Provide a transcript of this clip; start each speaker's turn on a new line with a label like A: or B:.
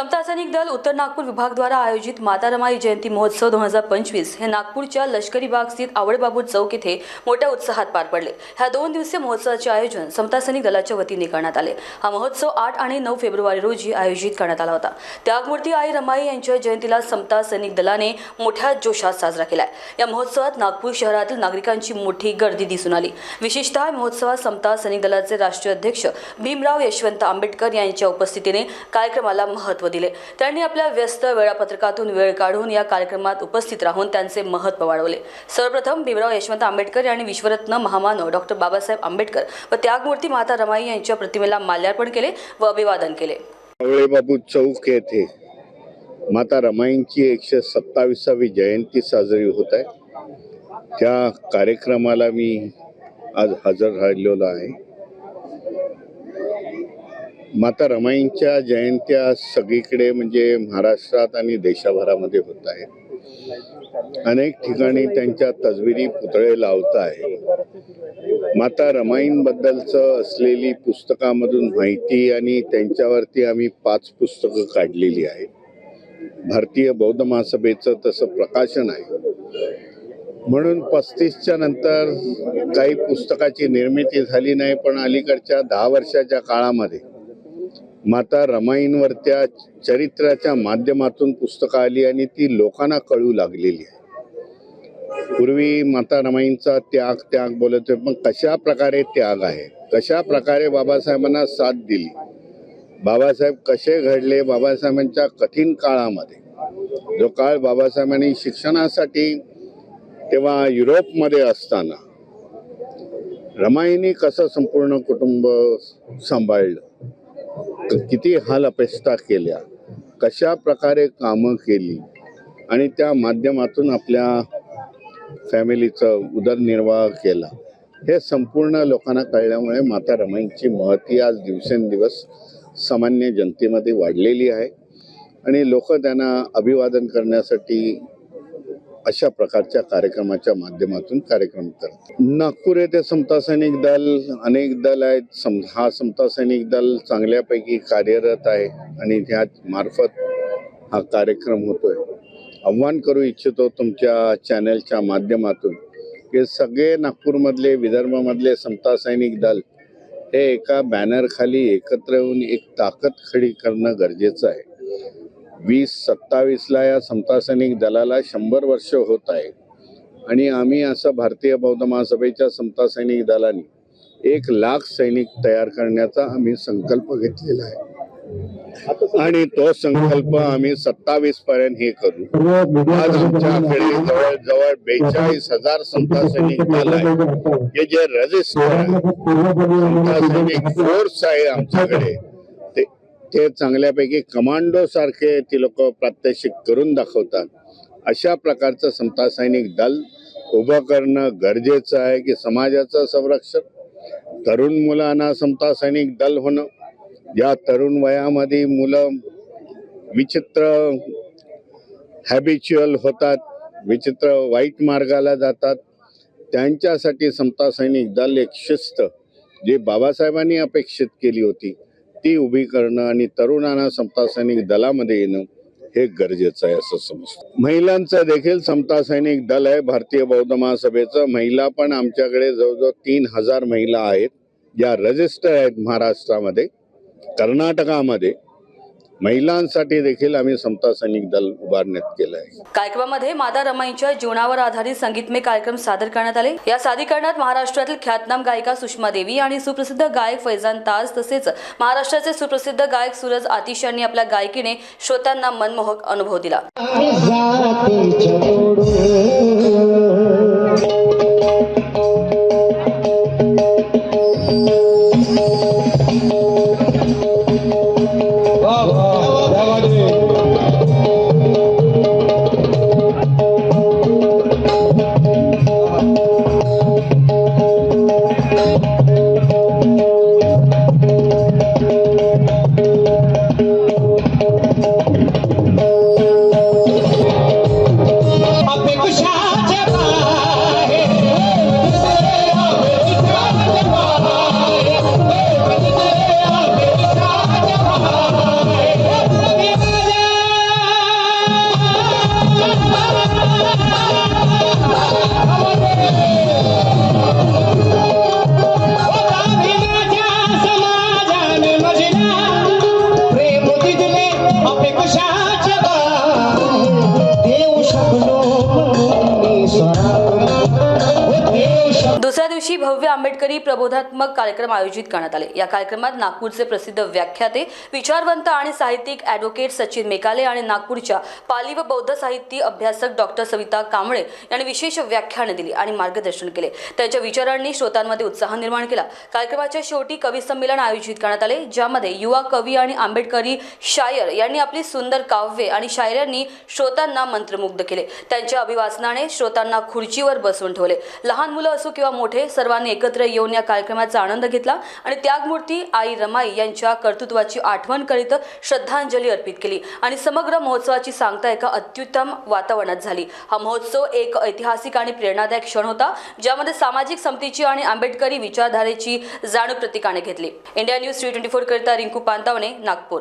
A: समतासनिक दल उत्तर नागपूर विभागद्वारा आयोजित माता रमाई जयंती महोत्सव दोन हजार पंचवीस हे नागपूरच्या लष्करी बाग स्थित आवडबाबू चौक येथे मोठ्या उत्साहात पार पडले. ह्या दोन दिवसीय महोत्सवाचे आयोजन समतासनिक दलाच्या वतीने करण्यात आले. हा महोत्सव आठ आणि नऊ फेब्रुवारी रोजी आयोजित करण्यात आला होता. त्यागमूर्ती आई रमाई यांच्या जयंतीला समता सैनिक दलाने मोठ्या जोशात साजरा केला या महोत्सवात नागपूर शहरातील नागरिकांची मोठी गर्दी दिसून आली. विशेषतः महोत्सवात समता सैनिक दलाचे राष्ट्रीय अध्यक्ष भीमराव यशवंत आंबेडकर यांच्या उपस्थितीने कार्यक्रमाला महत्त्व दिले. त्यांनी आपल्या व्यस्त वेळापत्रकातून वेळ काढून या कार्यक्रमात उपस्थित राहून त्यांचे महत्त्व वाढवले. सर्वप्रथम भीमराव यशवंत आंबेडकर यांनी विश्वरत्न महामानव डॉक्टर बाबासाहेब आंबेडकर व त्यागमूर्ती माता रमाई यांच्या प्रतिमेला माल्यार्पण केले व अभिवादन केले.
B: बाबू चौक येथे माता रमाईंची एकशे सत्तावीसावी जयंती साजरी होत आहे. त्या कार्यक्रमाला मी आज हजर राहिलेलो आहे. माता रमाईंच्या जयंत्या सगळीकडे म्हणजे महाराष्ट्रात आणि देशभरामध्ये होत आहेत. अनेक ठिकाणी त्यांच्या तजविरी पुतळे लावत आहे माता रमाईंबद्दलचं असलेली पुस्तकामधून माहिती आणि त्यांच्यावरती आम्ही पाच पुस्तकं काढलेली आहेत. भारतीय बौद्ध महासभेचं तसं प्रकाशन आहे. म्हणून पस्तीसच्या नंतर काही पुस्तकाची निर्मिती झाली नाही पण अलीकडच्या दहा वर्षाच्या काळामध्ये माता रमाईंवर त्या चरित्राच्या माध्यमातून पुस्तकं आली आणि ती लोकांना कळू लागलेली आहे. पूर्वी माता रमाईंचा त्याग त्याग बोलत होते पण कशा प्रकारे त्याग आहे? कशा प्रकारे बाबासाहेबांना साथ दिली? बाबासाहेब कसे घडले? बाबासाहेबांच्या कठीण काळामध्ये. जो काळ बाबासाहेबांनी शिक्षणासाठी तेव्हा युरोपमध्ये असताना रमाईने कसं संपूर्ण कुटुंब सांभाळलं? किती हाल अपेष्टा केल्या? कशा प्रकारे कामं केली? आणि त्या माध्यमातून आपल्या फॅमिलीचं उदरनिर्वाह केला. हे संपूर्ण लोकांना कळल्यामुळे माता रमाईंची महती आज दिवसेंदिवस सामान्य जनतेमध्ये वाढलेली आहे. आणि लोक त्यांना अभिवादन करण्यासाठी अशा प्रकारच्या कार्यक्रमाच्या माध्यमातून कार्यक्रम करतात. नागपूर येथे समता सैनिक दल अनेक दल आहेत. सम हा समता सैनिक दल चांगल्यापैकी कार्यरत आहे आणि त्या मार्फत हा कार्यक्रम होतोय. आव्हान करू इच्छितो तुमच्या चॅनलच्या माध्यमातून की सगळे नागपूरमधले विदर्भामधले समता सैनिक दल हे एका बॅनरखाली एकत्र येऊन एक ताकद खडी करणं गरजेचं आहे. वीस सत्तावीसला या समता सैनिक दलाला शंभर वर्ष होत आहे आणि आम्ही असं भारतीय बौद्ध महासभेच्या समता सैनिक दलाने एक लाख सैनिक तयार करण्याचा आम्ही संकल्प घेतलेला आहे. आणि तो संकल्प आम्ही सत्तावीस पर्यंत हे करू. आज आमच्याकडे जवळजवळ बेचाळीस हजार समता सैनिक दल आहे हे जे रजिस्टर आहे समता सैनिक फोर्स आहे आमच्याकडे. ते चांगल्यापैकी कमांडोसारखे ती लोक प्रात्यक्षिक करून दाखवतात. अशा प्रकारचं समता सैनिक दल उभं करणं गरजेचं आहे की समाजाचं संरक्षण? तरुण मुलांना समता सैनिक दल होणं या तरुण वयामध्ये मुलं विचित्र हॅबिच्युअल होतात विचित्र वाईट मार्गाला जातात. त्यांच्यासाठी समता सैनिक दल एक शिस्त जी बाबासाहेबांनी अपेक्षित केली होती. ती उभी करणं आणि तरुणांना समता सैनिक दलामध्ये येणं हे गरजेचं आहे असं समजतं. महिलांचं देखील समता सैनिक दल आहे भारतीय बौद्ध महासभेचं. महिला पण आमच्याकडे जवळजवळ तीन हजार महिला आहेत. ज्या रजिस्टर आहेत महाराष्ट्रामध्ये कर्नाटकामध्ये. महिलांसाठी देखील आम्ही समता सैनिक दल उभारण्यात केलं आहे.
A: कार्यक्रमामध्ये माता रमाईंच्या जीवनावर आधारित संगीतमय कार्यक्रम सादर करण्यात आले. या सादरीकरणात महाराष्ट्रातील ख्यातनाम गायिका सुषमा देवी आणि सुप्रसिद्ध गायक फैजान ताज तसेच महाराष्ट्राचे सुप्रसिद्ध गायक सूरज आतिश यांनी आपल्या गायकीने श्रोत्यांना मनमोहक अनुभव दिला. भव्य आंबेडकरी प्रबोधात्मक कार्यक्रम आयोजित करण्यात आले. या कार्यक्रमात नागपूरचे प्रसिद्ध व्याख्याते विचारवंत आणि साहित्यिक ॲडव्होकेट सचिन मेकाले आणि नागपूरच्या पाली व बौद्ध साहित्य अभ्यासक डॉक्टर सविता कांबळे यांनी विशेष व्याख्याने दिली आणि मार्गदर्शन केले. त्यांच्या विचारांनी श्रोतांमध्ये उत्साह निर्माण केला. कार्यक्रमाच्या शेवटी कवी संमेलन आयोजित करण्यात आले ज्यामध्ये युवा कवी आणि आंबेडकरी शायर यांनी आपली सुंदर काव्ये आणि शायरांनी श्रोतांना मंत्रमुग्ध केले. त्यांच्या अभिवाचनाने श्रोतांना खुर्चीवर बसवून ठेवले. लहान मुलं असो किंवा मोठे सर्वांनी एकत्र येऊन या कार्यक्रमाचा आनंद घेतला आणि त्यागमूर्ती आई रमाई यांच्या कर्तृत्वाची आठवण करीत श्रद्धांजली अर्पित केली. आणि समग्र महोत्सवाची सांगता एका अत्युत्तम वातावरणात झाली. हा महोत्सव एक ऐतिहासिक आणि प्रेरणादायक क्षण होता ज्यामध्ये सामाजिक समतेची आणि आंबेडकरी विचारधारेची जाणीव प्रत्येकाने घेतली. India News three twenty four करिता रिंकू पांतावणे नागपूर.